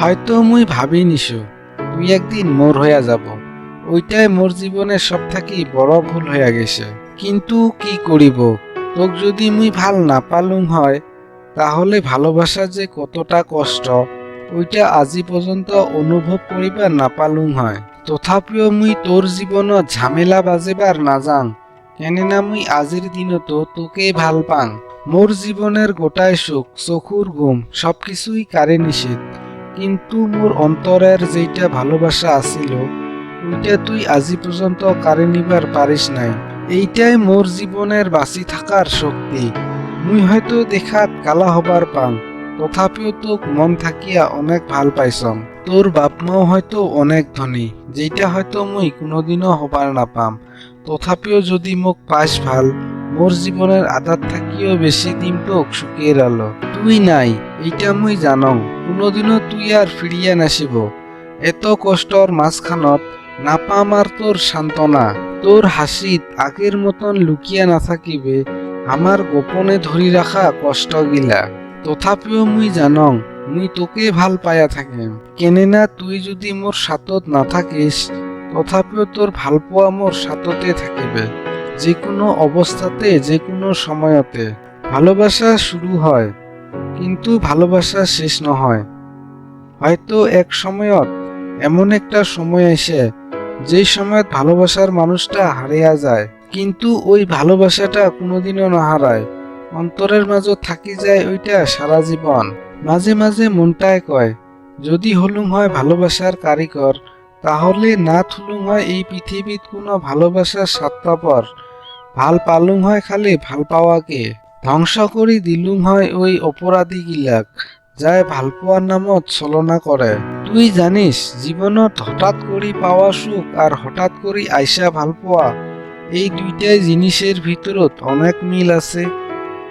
হয়তো মুই ভাবি নিছো তুই একদিন মোর হইয়া যাব। ওইটাই মোর জীবনের সব থাকি বড় ভুল হইয়া গেছে। কিন্তু কি করিব? তোক যদি মুই ভালো না পালুম হয়, তাহলে ভালোবাসা যে কতটা কষ্ট, ওইটা আজি পর্যন্ত অনুভব করিবার নাপালুম হয়। তথাপিও মুই তোর জীবনত ঝামেলা বাজেবার নাজাং, কেননা মুই আজির দিনতো তোকেই ভালো পাং। মোর জীবনের গোটাই সুখ চকুর ঘুম সবকিছুই কারে নিষেধ কিন্তু মোর অন্তরের যেইটা ভালোবাসা আছিল, ওইটা তুই আজি পর্যন্ত কারে নিবার পারিস নাই। এইটাই মোর জীবনের বাঁচি থাকার শক্তি। মুই হয়তো দেখাত কালা হবার পাং তথাপিও তোক মন থাকিয়া অনেক ভালো পাইছম। তোর বাপ মাও হয়তো অনেক ধনী, যেইটা হয়তো মুই কোনোদিনও হবার নাপাম। তথাপিও যদি মোক পাইস ভালো মোর জীবনের আধার থাকিও বেশি দিন তোক শুকিয়ে রাল তুই নাই এইটা মুই জানং, কোনোদিনও তুই আর ফিরিয়া নাসিব এত কষ্টর মাঝখানত নাপাম আর তোর সান্ত্বনা তোর হাসিত আগের মতন লুকিয়া না থাকিবে আমার গোপনে ধরি রাখা কষ্ট গিলা তথাপিও মুই জানং, মুই তোকে ভালো পাইয়া থাকিম। কেনেনা তুই যদি মোর সাতত না থাকিস তথাপিও তোর ভালো পোৱা মোর সাততে থাকিবে। যে কোনো অবস্থাতে যে কোনো সময়তে। ভালোবাসা শুরু হয়। কিন্তু ভালোবাসা শেষ নহয়। হয়তো এক সময়ত এমন একটা সময় এসে, যেই সময়ত ভালোবাসার মানুষটা হারিয়া যায়, কিন্তু ওই ভালোবাসাটা কোনোদিনও না হারায়। অন্তরের মাঝত থাকি যায় ওইটা সারা জীবন। মাঝে মাঝে মনটায় কয়, যদি হলুম হয় ভালোবাসার কারিগর, তাহলে না থুলুম হয় এই পৃথিবীত কোনো ভালোবাসার স্বার্থপর। ভালো পালুম হয় খালি ভালো পাওয়াকে। ধ্বংস কৰি দিলুম হয় ওই অপরাধী গিলাক যাই ভালো পোৱাৰ নামত ছলনা কৰে। তুই জানিস, জীৱনত হঠাৎ কৰি পাওয়া সুখ আর হঠাৎ কৰি আইসা ভালো পোৱা এই দুইটাই জিনিসের ভিতৰত অনেক মিল আছে।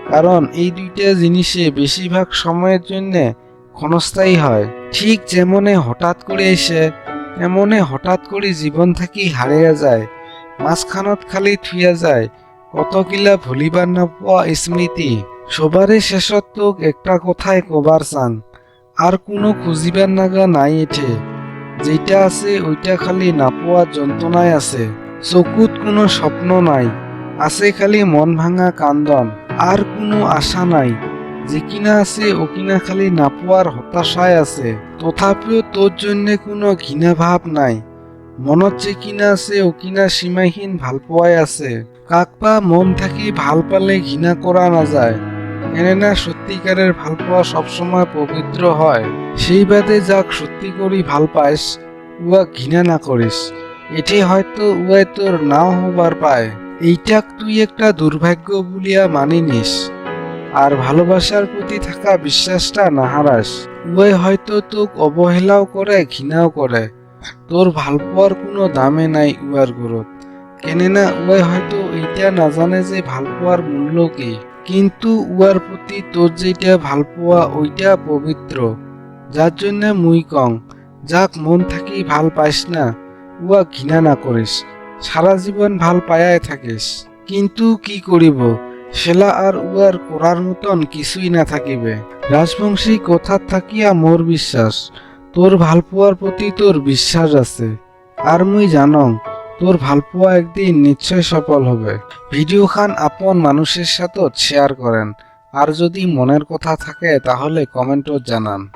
কারণ এই দুইটা জিনিসে বেশিরভাগ সময়ের জন্য ক্ষণস্থায়ী হয়। ঠিক যেমনে হঠাৎ করে এসে তেমনে হঠাৎ করে জীবন থাকি হারিয়া যায়। মাঝখানত খালি থুইয়া যায়। কতকিলা ভুলিবার না পোৱা স্মৃতি সবারে শেষত তোক একটা কথাই কবার চান। আর কোনো খুঁজিবার নাগা নাই এঠে। যেটা আছে, ওইটা খালি নাপোৱা যন্ত্রণায় আছে। চকুত কোনো স্বপ্ন নাই, আছে খালি মন ভাঙা কান্দন আর কোনো আশা নাই। যে কিনা আছে ও কিনা খালি নাপোয়ার হতাশায় আছে। তথাপিও তোর জন্য কোনো ঘৃণা ভাব নাই। মনত যে কিনা আছে ও কিনা সীমাহীন ভালো পোৱাই আছে। কাকবা মন থাকি ভালো পালে ঘৃণা করা না যায় কেননা সত্যিকারের ভালো পাওয়া সবসময় পবিত্র হয়। সেই বাদে যাক সত্যি করি ভালো পাইস উয়া ঘৃণা না করিস এটি হয়তো উয়াই তোর নাও হবার পায়। এইটাক তুই একটা দুর্ভাগ্য বলিয়া মানি নিস আর ভালোবাসার প্রতি থাকা বিশ্বাসটা না হারাস উয়াই হয়তো তোক অবহেলাও করে ঘৃণাও করে তোর ভালো পাওয়ার কোনো দামে নাই উয়ার গুরুত কেননা উয়াই হয়তো এইটা নাজানে যে ভালো পাওয়ার মূল্য কি। কিন্তু উয়ার প্রতি তোর যেটা ভালো পাওয়া ওইটা পবিত্র যার জন্য মুই কং যাক মন থাকি ভালো পাইস না উয়া ঘৃণা না করিস সারা জীবন ভালো পায়াই থাকিস কিন্তু কি করিব সেলা আর উয়ার করার মতন কিছুই না থাকিবে রাজবংশী কথার থাকিয়া মোর বিশ্বাস তোর ভালো পোয়ার প্রতি তোর বিশ্বাস আছে। আর মুই জানং তোর ভালো পোয়া একদিন নিশ্চয় সফল হবে। ভিডিও খান আপন মানুষের সাথে শেয়ার করেন। আর যদি মনের কথা থাকে তাহলে কমেন্টও জানান।